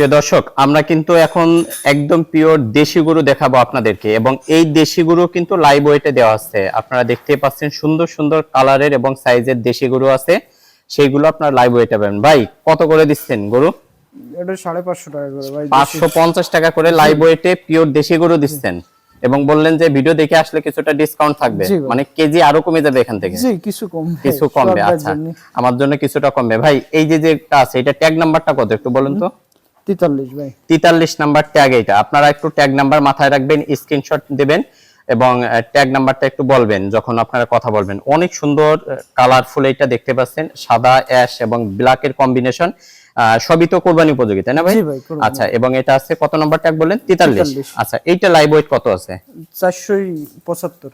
প্রিয় দর্শক আমরা কিন্তু এখন একদম পিওর দেশি গরু দেখাবো আপনাদেরকে এবং এই দেশি গরু কিন্তু লাইভ ওয়েটে দেওয়া আছে। আপনারা দেখতে পাচ্ছেন সুন্দর সুন্দর কালারের এবং সাইজের দেশি গরু আছে। সেইগুলো আপনারা লাইভ ওয়েটে পাবেন। ভাই কত করে দিচ্ছেন গরু? এটা সাড়ে পাঁচশো টাকা করে ভাই পাঁচশো পঞ্চাশ টাকা করে লাইভ ওয়েটে পিওর দেশি গরু দিচ্ছেন এবং বললেন যে ভিডিও দেখে আসলে কিছুটা ডিসকাউন্ট থাকবে। মানে কেজি আরও কমে যাবে এখান থেকে। জি কিছু কম কিছু কমবে আচ্ছা। আমার জন্য কিছুটা কমবে। ভাই এই যে যেটা আছে এটা ট্যাগ নাম্বারটা কত একটু বলুন তো। তেতাল্লিশ ভাই। তেতাল্লিশ নাম্বার ট্যাগ এটা আপনারা একটু ট্যাগ নাম্বার মাথায় রাখবেন স্ক্রিনশট দেবেন এবং ট্যাগ নাম্বারটা একটু বলবেন যখন আপনারা কথা বলবেন। অনেক সুন্দর কালারফুল এটা দেখতে পাচ্ছেন সাদা অ্যাশ এবং ব্ল্যাকের কম্বিনেশন সবই তো কোরবানি উপযোগী তাই না ভাই। আচ্ছা এবং এটা আছে কত নাম্বার ট্যাগ বললেন? তেতাল্লিশ। 43 আচ্ছা এইটা লাইভ ওয়েট কত আছে? চারশো পঁচাত্তর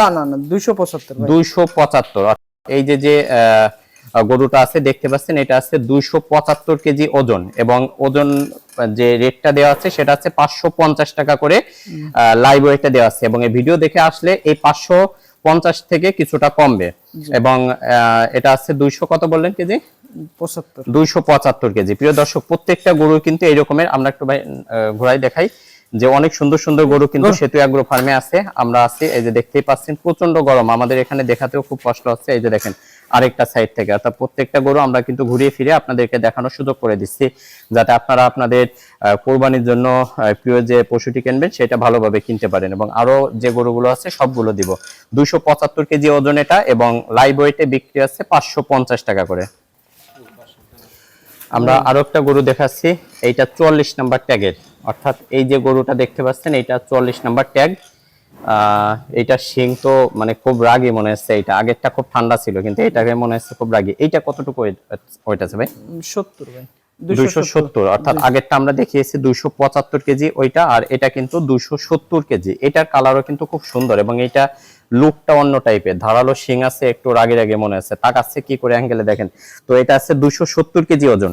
না না না দুইশো পঁচাত্তর ভাই। দুইশো পঁচাত্তর। এই যে যে আহ, গরুটা আছে দেখতে পাচ্ছেন এটা আছে দুইশো পঁচাত্তর কেজি ওজন এবং ওজন যে রেটটা দেওয়া আছে সেটা আছে পাঁচশো পঞ্চাশ টাকা করে লাইভ ওয়েটটা দেওয়া আছে এবং এই ভিডিও দেখে আসলে এই পাঁচশো পঞ্চাশ থেকে কিছুটা কমবে এবং এটা আছে দুইশো কত বললেন কেজি? দুইশো পঁচাত্তর কেজি। প্রিয় দর্শক প্রত্যেকটা গরু কিন্তু এই রকমের আমরা একটু ভাই ঘোরাই দেখাই যে অনেক সুন্দর সুন্দর গরু কিন্তু সেতু অ্যাগ্রো ফার্মে আছে। আমরা আছি এই যে দেখতেই পাচ্ছেন প্রচণ্ড গরম। আমাদের এখানে দেখাতেও খুব কষ্ট হচ্ছে এই যে দেখেন। আরেকটা সাইড থেকে। অর্থাৎ প্রত্যেকটা গরু আমরা কিন্তু ঘুরিয়ে ফিরে আপনাদেরকে দেখানোর সুযোগ করে দিচ্ছি যাতে আপনারা আপনাদের কোরবানির জন্য প্রিয় যে পশুটি কিনবেন সেটা ভালোভাবে কিনতে পারেন এবং আরও যে গরুগুলো আছে সবগুলো দিব। দুইশো পঁচাত্তর কেজি ওজন এটা এবং লাইভ ওয়েটে বিক্রি আছে পাঁচশো পঞ্চাশ টাকা করে। আমরা আরও একটা গরু দেখাচ্ছি এইটা চুয়াল্লিশ নাম্বার ট্যাগের অর্থাৎ এই যে গরুটা দেখতে পাচ্ছেন এইটা চুয়াল্লিশ নাম্বার ট্যাগ এইটা শিং তো মানে খুব রাগী মনে হচ্ছে এইটা আগেরটা খুব ঠান্ডা ছিল কিন্তু এটাকে মনে হচ্ছে খুব রাগী। এইটা কতটুকু ওয়েট আছে ভাই? সত্তর ভাই। দুইশো সত্তর। অর্থাৎ আগেরটা আমরা দেখিয়েছি দুইশো পঁচাত্তর কেজি ওইটা আর এটা কিন্তু দুইশো সত্তর কেজি। এটার কালারও কিন্তু খুব সুন্দর এবং এটা লুকটা অন্য টাইপের ধারালো শিং আছে একটু রাগে রাগে মনে হচ্ছে। তাকাচ্ছে কি করে অ্যাঙ্গেলে দেখেন। তো এটা আছে দুইশো সত্তর কেজি ওজন।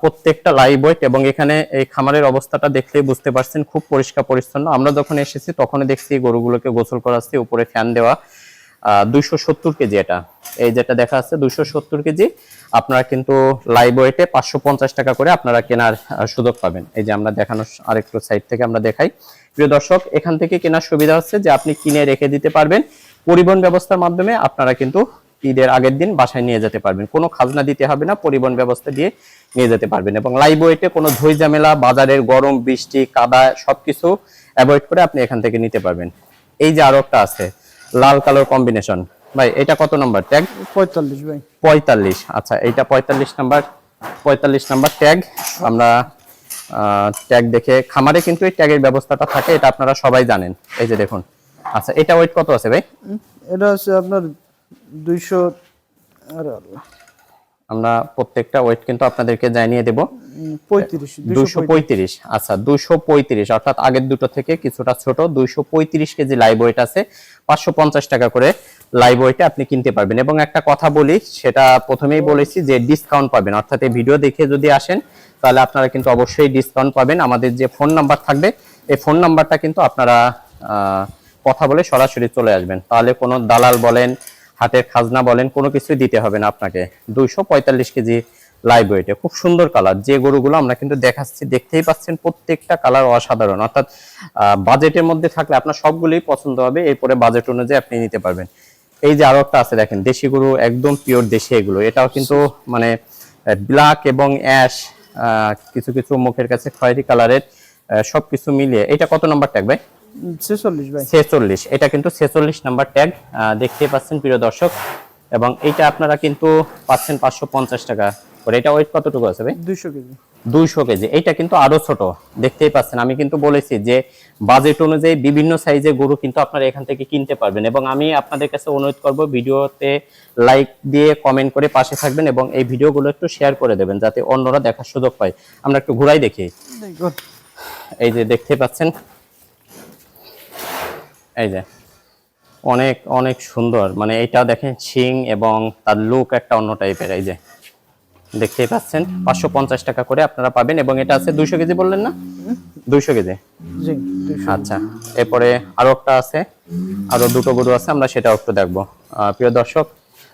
প্রত্যেকটা লাইভ ওয়েট এবং এখানে এই খামারের অবস্থাটা দেখলেই বুঝতে পারছেন, খুব পরিষ্কার পরিচ্ছন্ন। আমরা যখন এসেছি, তখনই দেখছি গরুগুলোকে গোসল করাচ্ছি উপরে ফ্যান দেওয়া। দুইশো সত্তর কেজি এটা। এই যেটা দেখা যাচ্ছে, দুইশো সত্তর কেজি। আপনারা কিন্তু লাইভ ওয়েটে পাঁচশো পঞ্চাশ টাকা করে আপনারা কেনার সুযোগ পাবেন। এই যে আমরা দেখানোর আরেকটু সাইড থেকে আমরা দেখাই। প্রিয় দর্শক, এখান থেকে কেনার সুবিধা হচ্ছে যে আপনি কিনে রেখে দিতে পারবেন। পরিবহন ব্যবস্থার মাধ্যমে আপনারা কিন্তু ঈদের আগের দিন বাসায় নিয়ে যেতে পারবেন। কোনো খাজনা দিতে হবে না পরিবহন ব্যবস্থা দিয়ে নিয়ে যেতে পারবেন এবং লাইভ ওয়েটে কোনো ধুই ঝামেলা বাজারের গরম বৃষ্টি কাদা সবকিছু অ্যাভয়েড করে আপনি এখান থেকে নিতে পারবেন। এই যে আরও একটা আছে লাল কালোর কম্বিনেশন ভাই এটা কত নম্বর ট্যাগ পঁয়তাল্লিশ ভাই। পঁয়তাল্লিশ। আচ্ছা এইটা পঁয়তাল্লিশ নাম্বার পঁয়তাল্লিশ নাম্বার ট্যাগ আমরা ট্যাগ দেখে খামারে কিন্তু এই ট্যাগের ব্যবস্থাটা থাকে এটা আপনারা সবাই জানেন। এই যে দেখুন। আচ্ছা এটা ওয়েট কত আছে ভাই? এটা হচ্ছে আপনার দুইশো আমরা প্রত্যেকটা ওয়েট কিন্তু আপনাদেরকে জানিয়ে দেব। পঁয়ত্রিশ পঁয়ত্রিশ। আচ্ছা দুইশো পঁয়ত্রিশ অর্থাৎ আগের দুটো থেকে কিছুটা ছোট দুইশো পঁয়ত্রিশ কেজি লাইভ ওয়েট আছে। পাঁচশো পঞ্চাশ টাকা করে লাইভ ওয়েটে আপনি কিনতে পারবেন। এবং একটা কথা বলি সেটা প্রথমেই বলেছি যে ডিসকাউন্ট পাবেন। অর্থাৎ এই ভিডিও দেখে যদি আসেন তাহলে আপনারা কিন্তু অবশ্যই ডিসকাউন্ট পাবেন। আমাদের যে ফোন নাম্বার থাকবে এই ফোন নাম্বারটা কিন্তু আপনারা আহ, কথা বলে সরাসরি চলে আসবেন। তাহলে কোনো দালাল বলেন হাতের খাজনা বলেন, কোনো কিছুই দিতে হবে না আপনাকে। দুইশো পঁয়তাল্লিশ কেজি লাইভ ওয়েটে খুব সুন্দর কালার যে গরুগুলো আমরা কিন্তু দেখাচ্ছি, দেখতেই পাচ্ছেন প্রত্যেকটা কালার অসাধারণ। অর্থাৎ বাজেটের মধ্যে থাকলে আপনার সবগুলোই পছন্দ হবে, এরপরে বাজেট অনুযায়ী আপনি নিতে পারবেন। এই যে আরও একটা আছে, দেখেন, দেশি গরু, একদম পিওর দেশি এগুলো। এটাও কিন্তু মানে ব্ল্যাক এবং অ্যাশ কিছু কিছু মুখের কাছে খয়েরি কালারের সবকিছু মিলিয়ে। এটা কত নম্বর ট্যাগ ভাই? ছেচল্লিশ ভাই। ছেচল্লিশ। এটা কিন্তু ছেচল্লিশ নাম্বার ট্যাগ দেখতে পাচ্ছেন প্রিয় দর্শক। এবং এইটা আপনারা কিন্তু পাচ্ছেন পাঁচশো পঞ্চাশ টাকা করে। এটা ওয়েট কতটুকু আছে ভাই? দুইশো কেজি। দুইশো কেজি। এইটা কিন্তু আরও ছোট। দেখতেই পাচ্ছেন আমি কিন্তু বলেছি যে বাজেট অনুযায়ী বিভিন্ন সাইজের গরু কিন্তু আপনারা এখান থেকে কিনতে পারবেন। এবং আমি আপনাদের কাছে অনুরোধ করব ভিডিওতে লাইক দিয়ে কমেন্ট করে পাশে থাকবেন এবং এই ভিডিওগুলো একটু শেয়ার করে দেবেন যাতে অন্যরা দেখার সুযোগ পায়। আমরা একটু ঘুরাই দেখি। এই যে দেখতে পাচ্ছেন এই যে অনেক অনেক সুন্দর। মানে এটা দেখেন শিং এবং তার লুক একটা অন্য টাইপের এই যে। দেখতেই পাচ্ছেন পাঁচশো পঞ্চাশ টাকা করে আপনারা পাবেন এবং এটা আছে দুইশো কেজি বললেন না? দুইশো কেজি? আচ্ছা এরপরে আরও একটা আছে আরও দুটো গরু আছে আমরা সেটাও একটু দেখব। প্রিয় দর্শক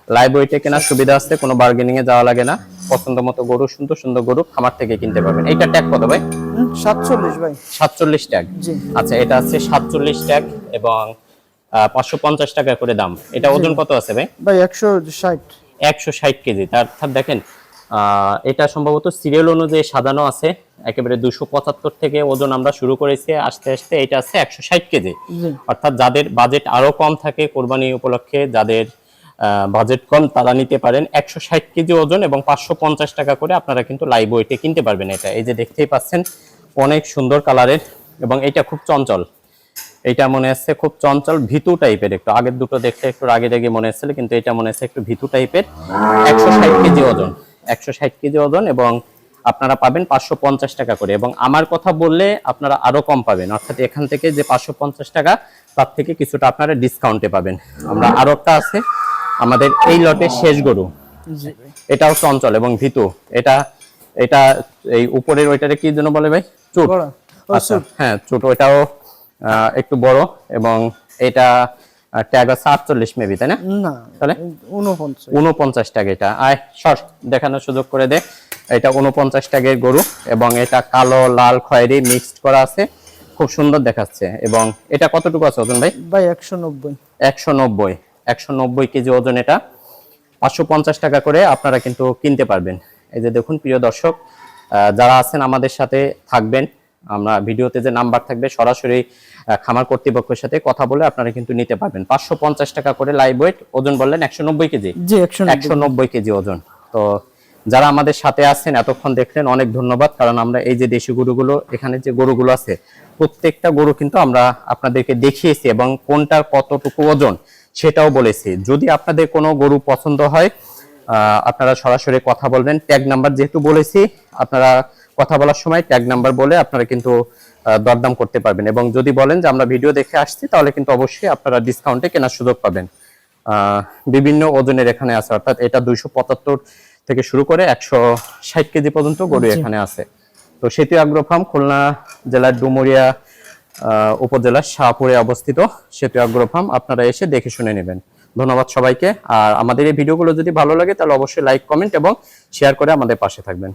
লাইভ ওয়েটে কেনার সুবিধা আছে কোনো বার্গেনিং এ যাওয়া লাগে না। পছন্দ মতো গরু সুন্দর সুন্দর গরু খামার থেকে কিনতে পারবেন। এইটা ট্যাগ কত ভাই? সাতচল্লিশ ভাই। সাতচল্লিশ ট্যাগ জি। আচ্ছা এটা আছে সাতচল্লিশ ট্যাগ এবং পাঁচশো পঞ্চাশ টাকা করে দাম। এটা ওজন কত আছে ভাই? ভাই একশো ষাট। একশো ষাট কেজি। তার অর্থাৎ দেখেন আহ, এটা সম্ভবত সিরিয়াল অনুযায়ী সাজানো আছে। একেবারে দুশো পঁচাত্তর থেকে ওজন আমরা শুরু করেছি। আস্তে আস্তে এটা আছে একশো ষাট কেজি। অর্থাৎ যাদের বাজেট আরও কম থাকে কোরবানি উপলক্ষে যাদের বাজেট কম, তারা নিতে পারেন একশো ষাট কেজি ওজন এবং পাঁচশো পঞ্চাশ টাকা করে আপনারা কিন্তু লাইভ ওয়েটে কিনতে পারবেন এটা। এই যে দেখতেই পাচ্ছেন, অনেক সুন্দর কালারের এবং এটা খুব চঞ্চল। এটা মনে হচ্ছে খুব চঞ্চল, ভিতু টাইপের একটু। আগের দুটো দেখতে একটু রাগে রাগে মনে হচ্ছিল, কিন্তু এটা মনে হচ্ছে একটু ভিতু টাইপের একশো ষাট কেজি ওজন, একশো ষাট কেজি ওজন এবং আপনারা পাবেন পাঁচশো পঞ্চাশ টাকা করে। এবং আমার কথা বললে আপনারা আরও কম পাবেন। অর্থাৎ এখান থেকে যে পাঁচশো পঞ্চাশ টাকা, তার থেকে কিছুটা আপনারা ডিসকাউন্টে পাবেন। আমরা আরও একটা আছে আমাদের এই লটের শেষ গরু। এটাও চঞ্চল এবং ভিতু। এটা এটা এই উপরের ওইটারে কি জন্য বলে ভাই? চুট। আচ্ছা হ্যাঁ ছোট ওইটাও একটু বড় এবং এটা ট্যাগ আছে আটচল্লিশ মেবি তাই না? তাহলে? উনপঞ্চাশ উনপঞ্চাশ ট্যাগ এটা। আয় সর দেখানোর সুযোগ করে দে। এটা উনপঞ্চাশ ট্যাগের গরু এবং এটা কালো লাল খয়েরি মিক্সড করা আছে। খুব সুন্দর দেখাচ্ছে। এবং এটা কতটুকু আছে ওজন ভাই? ভাই একশো নব্বই। একশো নব্বই। একশো নব্বই কেজি ওজন এটা। পাঁচশো পঞ্চাশ টাকা করে আপনারা কিন্তু কিনতে পারবেন। এই যে দেখুন প্রিয় দর্শক যারা আছেন আমাদের সাথে থাকবেন আমরা ভিডিওতে যে নাম্বার থাকবে সরাসরি খামার কর্তৃপক্ষের সাথে কথা বলে আপনারা কিন্তু নিতে পারবেন। পাঁচশো পঞ্চাশ টাকা করে লাইভ ওয়েট ওজন বললেন একশো নব্বই কেজি। একশো নব্বই কেজি ওজন। তো যারা আমাদের সাথে আছেন এতক্ষণ দেখলেন অনেক ধন্যবাদ কারণ আমরা এই যে দেশি গরুগুলো এখানে যে গরুগুলো আছে প্রত্যেকটা গরু কিন্তু আমরা আপনাদেরকে দেখিয়েছি এবং কোনটার কতটুকু ওজন সেটাও বলেছি। যদি আপনাদের কোনো গরু পছন্দ হয় আপনারা সরাসরি কথা বলবেন। ট্যাগ নাম্বার যেহেতু বলেছি আপনারা কথা বলার সময় ট্যাগ নাম্বার বলে আপনারা কিন্তু দরদাম করতে পারবেন। এবং যদি বলেন যে আমরা ভিডিও দেখে আসছি তাহলে কিন্তু অবশ্যই আপনারা ডিসকাউন্টে কেনার সুযোগ পাবেন। বিভিন্ন ওজনের এখানে আছে অর্থাৎ এটা দুইশো পঁচাত্তর থেকে শুরু করে একশো ষাট কেজি পর্যন্ত গরু এখানে আছে। তো সেতু আগ্রো ফার্ম খুলনা জেলার ডুমুরিয়া উপজেলার শাহপুরে অবস্থিত সেতু আগ্রো ফার্ম। আপনারা এসে দেখে শুনে নেবেন। ধন্যবাদ সবাইকে। আর আমাদের এই ভিডিওগুলো যদি ভালো লাগে, তাহলে অবশ্যই লাইক, কমেন্ট এবং শেয়ার করে আমাদের পাশে থাকবেন।